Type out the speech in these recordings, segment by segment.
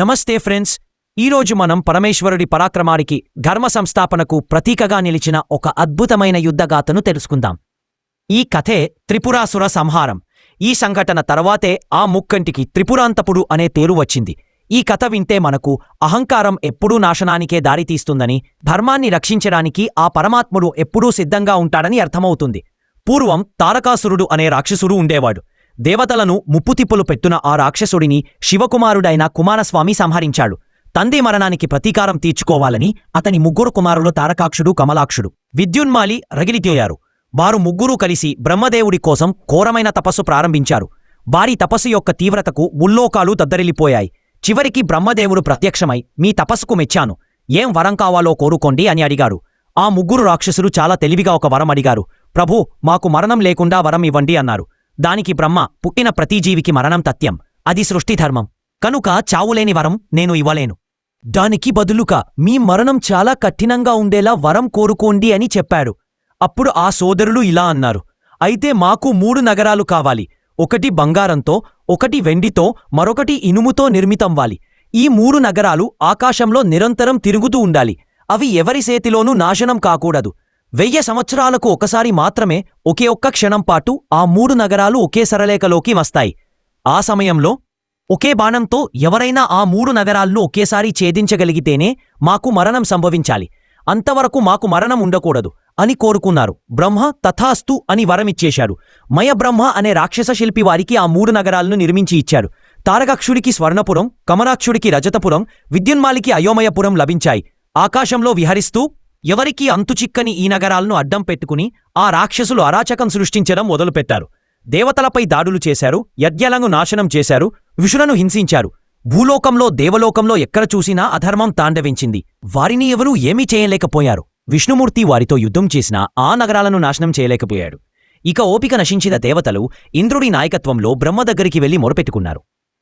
నమస్తే ఫ్రెండ్స్. ఈరోజు మనం పరమేశ్వరుడి పరాక్రమానికి ధర్మ సంస్థాపనకు ప్రతీకగా నిలిచిన ఒక అద్భుతమైన యుద్ధగాథను తెలుసుకుందాం. ఈ కథే త్రిపురాసుర సంహారం. ఈ సంఘటన తర్వాతే ఆ ముక్కంటికి త్రిపురాంతపుడు అనే పేరు వచ్చింది. ఈ కథ వింటే మనకు అహంకారం ఎప్పుడూ నాశనానికే దారితీస్తుందని ధర్మాన్ని రక్షించడానికి ఆ పరమాత్ముడు ఎప్పుడూ సిద్ధంగా ఉంటాడని అర్థమవుతుంది. పూర్వం తారకాసురుడు అనే రాక్షసుడు ఉండేవాడు. దేవతలను ముప్పుతిప్పులు పెట్టున ఆ రాక్షసుడిని శివకుమారుడైన కుమారస్వామి సంహరించాడు. తంది మరణానికి ప్రతీకారం తీర్చుకోవాలని అతని ముగ్గురు కుమారులు తారకాక్షుడు కమలాక్షుడు. విద్యున్మాలి రగిలిపోయారు వారు ముగ్గురూ కలిసి బ్రహ్మదేవుడి కోసం ఘోరమైన తపస్సు ప్రారంభించారు. వారి తపస్సు యొక్క తీవ్రతకు ముల్లోకాలు దద్దరిల్లిపోయాయి. చివరికి బ్రహ్మదేవుడు ప్రత్యక్షమై మీ తపస్సుకు మెచ్చాను. ఏం వరం కావాలో కోరుకోండి అని అడిగాడు. ఆ ముగ్గురు రాక్షసులు చాలా తెలివిగా ఒక వరం అడిగారు. ప్రభూ మాకు మరణం లేకుండా వరం ఇవ్వండి అన్నారు. దానికి బ్రహ్మ పుట్టిన ప్రతి జీవికి మరణం తథ్యం. అది సృష్టిధర్మం కనుక చావులేని వరం నేను ఇవ్వలేను. దానికి బదులుగా మీ మరణం చాలా కఠినంగా ఉండేలా వరం కోరుకోండి అని చెప్పాడు. అప్పుడు ఆ సోదరులు ఇలా అన్నారు. అయితే మాకు మూడు నగరాలు కావాలి. ఒకటి బంగారంతో ఒకటి వెండితో మరొకటి ఇనుముతో నిర్మితంవాలి ఈ మూడు నగరాలు ఆకాశంలో నిరంతరం తిరుగుతూ ఉండాలి. అవి ఎవరి చేతిలోనూ నాశనం కాకూడదు. వెయ్యి సంవత్సరాలకు ఒకసారి మాత్రమే ఒకే ఒక్క క్షణం పాటు ఆ మూడు నగరాలు ఒకే సరళేఖలోకి వస్తాయి. ఆ సమయంలో ఒకే బాణంతో ఎవరైనా ఆ మూడు నగరాలను ఒకేసారి ఛేదించగలిగితేనే మాకు మరణం సంభవించాలి. అంతవరకు మాకు మరణం ఉండకూడదు అని కోరుకున్నారు. బ్రహ్మ తథాస్తు అని వరమిచ్చేశాడు. మయబ్రహ్మ అనే రాక్షస శిల్పి వారికి ఆ మూడు నగరాలను నిర్మించి ఇచ్చాడు. తారకాక్షుడికి స్వర్ణపురం కమరాక్షుడికి రజతపురం విద్యున్మాలికి అయోమయపురం లభించాయి. ఆకాశంలో విహరిస్తూ ఎవరికీ అంతుచిక్కని ఈ నగరాలను అడ్డం పెట్టుకుని ఆ రాక్షసులు అరాచకం సృష్టించడం మొదలుపెట్టారు. దేవతలపై దాడులు చేశారు యజ్ఞలను నాశనం చేశారు విషులను హింసించారు. భూలోకంలో దేవలోకంలో ఎక్కడ చూసినా అధర్మం తాండవించింది. వారిని ఎవరూ ఏమీ చేయలేకపోయారు. విష్ణుమూర్తి వారితో యుద్ధం చేసినా ఆ నగరాలను నాశనం చేయలేకపోయాడు. ఇక ఓపిక నశించిన దేవతలు ఇంద్రుడి నాయకత్వంలో బ్రహ్మ దగ్గరికి వెళ్ళి మొరపెట్టుకున్నారు.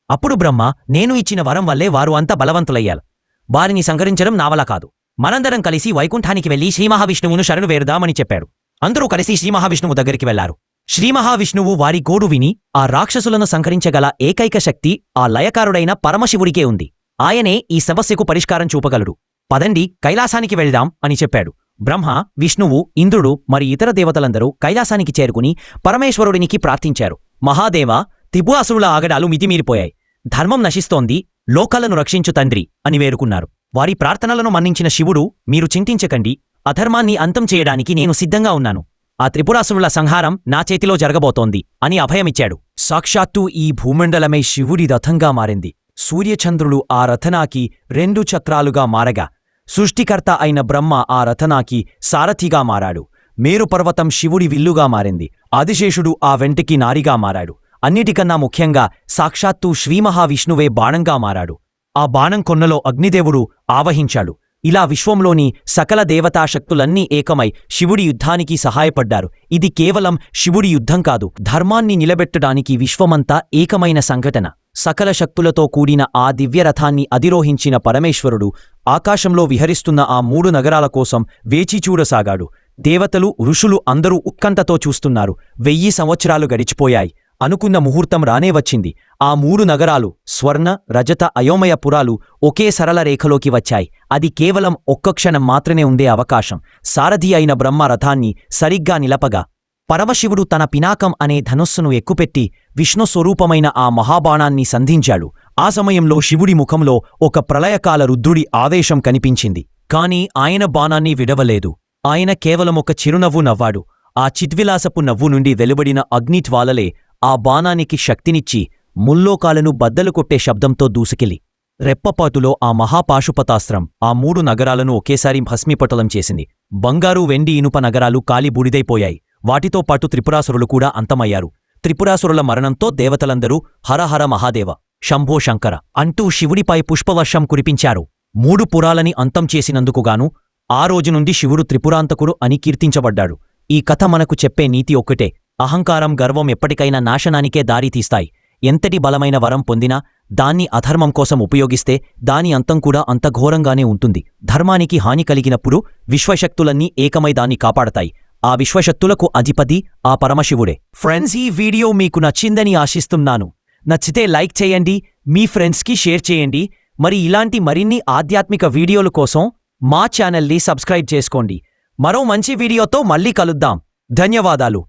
అప్పుడు బ్రహ్మ నేను ఇచ్చిన వరం వల్లే వారు అంత బలవంతులయ్యారు. వారిని సంహరించడం నావల కాదు. మనందరం కలిసి వైకుంఠానికి వెళ్ళి శ్రీమహావిష్ణువును శరణు వేరుదామని చెప్పాడు అందరూ కలిసి శ్రీమహావిష్ణువు దగ్గరికి వెళ్ళారు. శ్రీమహావిష్ణువు వారి గోడు విని ఆ రాక్షసులను సంకరించగల ఏకైక శక్తి ఆ లయకారుడైన పరమశివుడికే ఉంది. ఆయనే ఈ సమస్యకు పరిష్కారం చూపగలడు. పదండి కైలాసానికి వెళ్దాం అని చెప్పాడు. బ్రహ్మ విష్ణువు ఇంద్రుడు మరి ఇతర దేవతలందరూ కైలాసానికి చేరుకుని పరమేశ్వరుడినికి ప్రార్థించారు. మహాదేవ త్రిపురాసురుల ఆగడాలు మితిమీరిపోయాయి. ధర్మం నశిస్తోంది. లోకాలను రక్షించు తండ్రి అని వేరుకున్నారు. వారి ప్రార్థనలను మన్నించిన శివుడు మీరు చింతించకండి. అధర్మాన్ని అంతం చేయడానికి నేను సిద్ధంగా ఉన్నాను. ఆ త్రిపురాసురుల సంహారం నా చేతిలో జరగబోతోంది అని అభయమిచ్చాడు. సాక్షాత్తూ ఈ భూమండలమై శివుడి రథంగా మారింది. సూర్యచంద్రులు ఆ రథనాకి రెండు చక్రాలుగా మారగా సృష్టికర్త అయిన బ్రహ్మ ఆ రథనాకి సారథిగా మారాడు. మేరుపర్వతం శివుడి విల్లుగా మారింది. ఆదిశేషుడు ఆ వెంటికి నారిగా మారాడు. అన్నిటికన్నా ముఖ్యంగా సాక్షాత్తూ శ్రీమహావిష్ణువే బాణంగా మారాడు. ఆ బాణం కొన్నలో అగ్నిదేవుడు ఆవహించాడు. ఇలా విశ్వంలోని సకల దేవతాశక్తులన్నీ ఏకమై శివుడి యుద్ధానికి సహాయపడ్డారు. ఇది కేవలం శివుడి యుద్ధం కాదు ధర్మాన్ని నిలబెట్టడానికి విశ్వమంతా ఏకమైన సంఘటన. సకల శక్తులతో కూడిన ఆ దివ్యరథాన్ని అధిరోహించిన పరమేశ్వరుడు ఆకాశంలో విహరిస్తున్న ఆ మూడు నగరాల కోసం వేచిచూడసాగాడు దేవతలు ఋషులు అందరూ ఉత్కంఠతో చూస్తున్నారు. వెయ్యి సంవత్సరాలు గడిచిపోయాయి. అనుకున్న ముహూర్తం రానే వచ్చింది. ఆ మూడు నగరాలు స్వర్ణ రజత అయోమయ పురాలు ఒకే సరళ రేఖలోకి వచ్చాయి. అది కేవలం ఒక్క క్షణం మాత్రమే ఉండే అవకాశం. సారథి అయిన బ్రహ్మ రథాన్ని సరిగ్గా నిలపగా పరమశివుడు తన పినాకం అనే ధనుస్సును ఎక్కుపెట్టి విష్ణు స్వరూపమైన ఆ మహాబాణాన్ని సంధించాడు. ఆ సమయంలో శివుడి ముఖంలో ఒక ప్రళయకాల రుద్రుడి ఆవేశం కనిపించింది. కాని ఆయన బాణాన్ని విడవలేదు. ఆయన కేవలం ఒక చిరునవ్వు నవ్వాడు. ఆ చిద్విలాసపు నవ్వు నుండి వెలువడిన అగ్నిట్వాలలే ఆ బాణానికి శక్తినిచ్చి ముల్లోకాలను బద్దలు కొట్టే శబ్దంతో దూసుకెళ్ళి. రెప్పపాటులో ఆ మహాపాశుపతాస్త్రం ఆ మూడు నగరాలను ఒకేసారి భస్మీపటలం చేసింది. బంగారు వెండి ఇనుప నగరాలు కాలి బూడిదైపోయాయి. వాటితో పాటు త్రిపురాసురులు కూడా అంతమయ్యారు. త్రిపురాసురుల మరణంతో దేవతలందరూ హరహర మహాదేవ శంభో శంకర అంటూ శివుడిపై పుష్పవర్షం కురిపించారు. మూడు పురాలని అంతం చేసినందుకుగాను ఆ రోజు నుండి శివుడు త్రిపురాంతకుడు అని కీర్తించబడ్డాడు. ఈ కథ మనకు చెప్పే నీతి ఒక్కటే. అహంకారం గర్వం ఎప్పటికైనా నాశనానికే దారితీస్తాయి ఎంతటి బలమైన వరం పొందినా దాన్ని అధర్మం కోసం ఉపయోగిస్తే దాని అంతం కూడా అంత ఘోరంగానే ఉంటుంది. ధర్మానికి హాని కలిగినప్పుడు విశ్వశక్తులన్నీ ఏకమై దాన్ని కాపాడతాయి. ఆ విశ్వశక్తులకు అధిపతి ఆ పరమశివుడే. ఫ్రెండ్స్ ఈ వీడియో మీకు నచ్చిందని ఆశిస్తున్నాను. నచ్చితే లైక్ చేయండి మీ ఫ్రెండ్స్కి షేర్ చేయండి. మరి ఇలాంటి మరిన్ని ఆధ్యాత్మిక వీడియోల కోసం మా ఛానల్ని సబ్స్క్రైబ్ చేసుకోండి. మరో మంచి వీడియోతో మళ్ళీ కలుద్దాం. ధన్యవాదాలు.